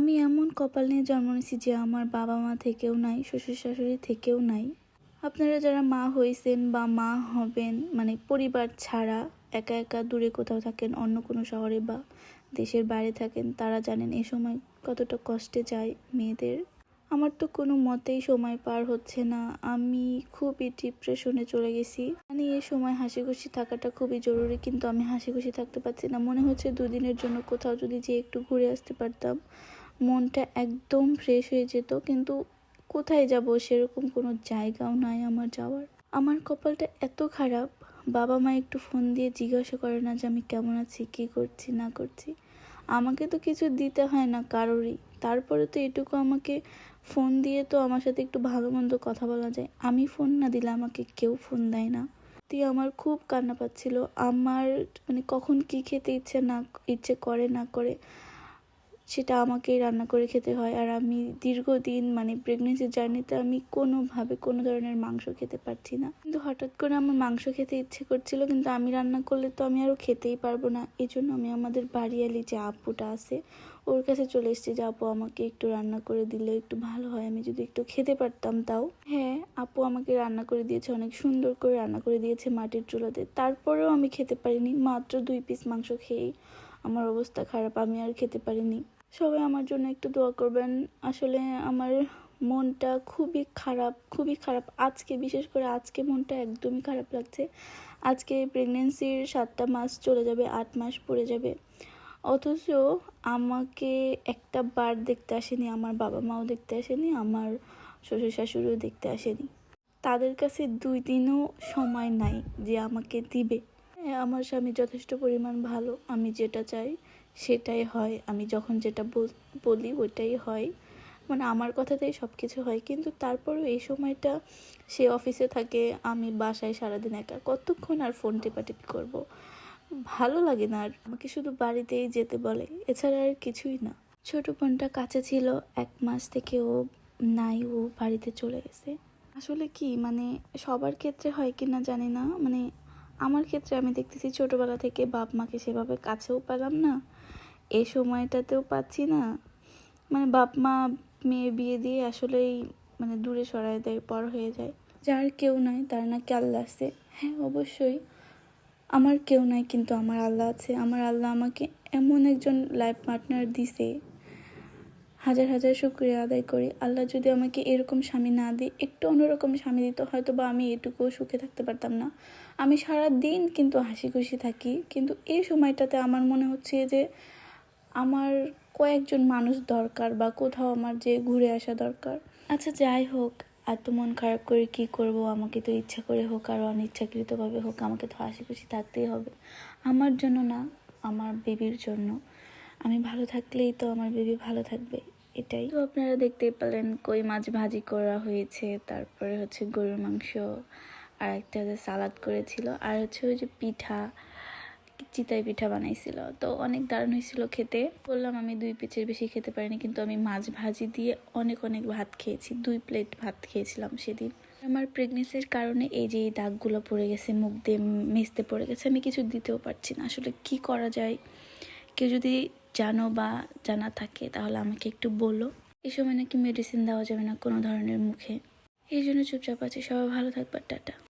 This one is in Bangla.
আমি এমন কপাল নিয়ে জন্ম নিয়েছি যে আমার বাবা মা থেকেও নাই, শ্বশুর শাশুড়ি থেকেও নাই। আপনারা যারা মা হয়েছেন বা মা হবেন মানে পরিবার ছাড়া একা একা দূরে কোথাও থাকেন, অন্য কোনো শহরে বা দেশের বাইরে থাকেন, তারা জানেন এ সময় কতটা কষ্টে যায় মেয়েদের। আমার তো কোনো মতেই সময় পার হচ্ছে না। আমি খুবই ডিপ্রেশনে চলে গেছি। মানে এই সময় হাসি খুশি থাকাটা খুবই জরুরি, কিন্তু আমি হাসি খুশি থাকতে পারছি না। মনে হচ্ছে দুদিনের জন্য কোথাও যদি যে একটু ঘুরে আসতে পারতাম। মনটা একদম ফ্রেশ হয়ে যেত, কিন্তু কোথায় যাব সেরকম কোনো জায়গাও নাই আমার যাওয়ার। আমার কপালটা এত খারাপ, বাবা মা একটু ফোন দিয়ে জিজ্ঞাসা করে না যে আমি কেমন আছি, কী করছি, না করছি। আমাকে তো কিছু দিতে হয় না কারোরই। তারপরে তো এটুকু আমাকে ফোন দিয়ে তো আমার সাথে একটু ভালো মন্দ কথা বলা যায়। আমি ফোন না দিলে আমাকে কেউ ফোন দেয় না। দিয়ে আমার খুব কান্না পাচ্ছিল। আমার মানে কখন কি খেতে ইচ্ছে না, ইচ্ছে করে না করে সেটা আমাকেই রান্না করে খেতে হয়। আর আমি দীর্ঘদিন মানে প্রেগনেন্সি জার্নিতে আমি কোনোভাবে কোনো ধরনের মাংস খেতে পারছি না। কিন্তু হঠাৎ করে আমার মাংস খেতে ইচ্ছে করছিল, কিন্তু আমি রান্না করলে তো আমি আরও খেতেই পারব না। এই জন্য আমি আমাদের বাড়িয়ালি যে আপুটা আছে, ওর কাছে চলে এসেছি যে, আপু, আমাকে একটু রান্না করে দিলে একটু ভালো হয়, আমি যদি একটু খেতে পারতাম তাও। হ্যাঁ আপু আমাকে রান্না করে দিয়েছে, অনেক সুন্দর করে রান্না করে দিয়েছে মাটির চুলাতে। তারপরেও আমি খেতে পারিনি, মাত্র দুই পিস মাংস খেয়েই। আমার অবস্থা খারাপ, আমি আর খেতে পারিনি। সবাই আমার জন্য একটু দোয়া করবেন। আসলে আমার মনটা খুবই খারাপ খুবই খারাপ। আজকে, বিশেষ করে আজকে মনটা একদমই খারাপ লাগছে। আজকে প্রেগনেন্সির সাতটা মাস চলে যাবে, আট মাস পড়ে যাবে। অথচ আমাকে একটা বার দেখতে আসেনি, আমার বাবা মাও দেখতে আসেনি, আমার শ্বশুর শাশুড়িও দেখতে আসেনি। তাদের কাছে দুই দিনও সময় নাই যে আমাকে দিবে। আমার স্বামী যথেষ্ট পরিমাণ ভালো। আমি যেটা চাই সেটাই হয়। আমি যখন যেটা বল- বলি ওইটাই হয়। মানে আমার কথাতেই সব কিছু হয়। কিন্তু তারপরেও এই সময়টা সে অফিসে থাকে, আমি বাসায় সারাদিন একা। কতক্ষণ আর ফোন টেপাটেপি করব? ভালো লাগে না আর। আমাকে শুধু বাড়িতেই যেতে বলে। এছাড়া আর কিছুই না। ছোট বোনটা কাছে ছিল। এক মাস থেকে ও নাই, ও বাড়িতে চলে গেছে। আসলে কি? মানে সবার ক্ষেত্রে হয় কি না জানি না। মানে আমার ক্ষেত্রে আমি দেখতেছি ছোটবেলা থেকে বাপ মাকে সেভাবে কাছেও পেলাম না এ সময়টাতেও পাচ্ছি না। মানে বাপ মা মেয়ে বিয়ে দিয়ে আসলেই মানে দূরে সরায় দেয়, পর হয়ে যায়। যার কেউ নাই, তার নাকি আল্লাহ আছে। হ্যাঁ অবশ্যই। আমার কেউ নাই, কিন্তু আমার আল্লাহ আছে। আমার আল্লাহ আমাকে এমন একজন লাইফ পার্টনার দিছে হাজার হাজার শুক্রিয়া আদায় করি। আল্লাহ যদি আমাকে এরকম স্বামী না দিই একটু অন্যরকম স্বামী দিত, হয়তো বা আমি এটুকুও সুখে থাকতে পারতাম না। আমি সারা দিন কিন্তু হাসি খুশি থাকি, কিন্তু এই সময়টাতে আমার মনে হচ্ছে যে আমার কয়েকজন মানুষ দরকার বা কোথাও আমার যে ঘুরে আসা দরকার। আচ্ছা যাই হোক, এত মন খারাপ করে কি করব? আমাকে তো ইচ্ছা করে হোক আর অনিচ্ছাকৃতভাবে হোক, আমাকে তো হাসি খুশি থাকতেই হবে। আমার জন্য না, আমার বেবির জন্য। আমি ভালো থাকলেই তো আমার বেবি ভালো থাকবে, এটাই। তো আপনারা দেখতেই পেলেন কই মাছ ভাজি করা হয়েছে, তারপরে হচ্ছে গরুর মাংস আর একটা সালাদ করেছিল, আর হচ্ছে ওই যে পিঠা, চিতাই পিঠা বানাইছিল। তো অনেক দারুণ হয়েছিল খেতে। বললাম আমি দুই পিচের বেশি খেতে পারিনি, কিন্তু আমি মাছ ভাজি দিয়ে অনেক অনেক ভাত খেয়েছি, দুই প্লেট ভাত খেয়েছিলাম সেদিন। আমার প্রেগনেন্সির কারণে এই যে এই দাগগুলো পড়ে গেছে, মুখ দিয়ে মেজতে পড়ে গেছে, আমি কিছু দিতেও পারছি না। আসলে কি করা যায়? কেউ যদি জানো বা জানা থাকে, তাহলে আমাকে একটু বলো। এই সময় নাকি মেডিসিন দেওয়া যাবে না কোনো ধরনের মুখে। এই জন্য চুপচাপ আছে, সবাই ভালো থাকবার টাটা।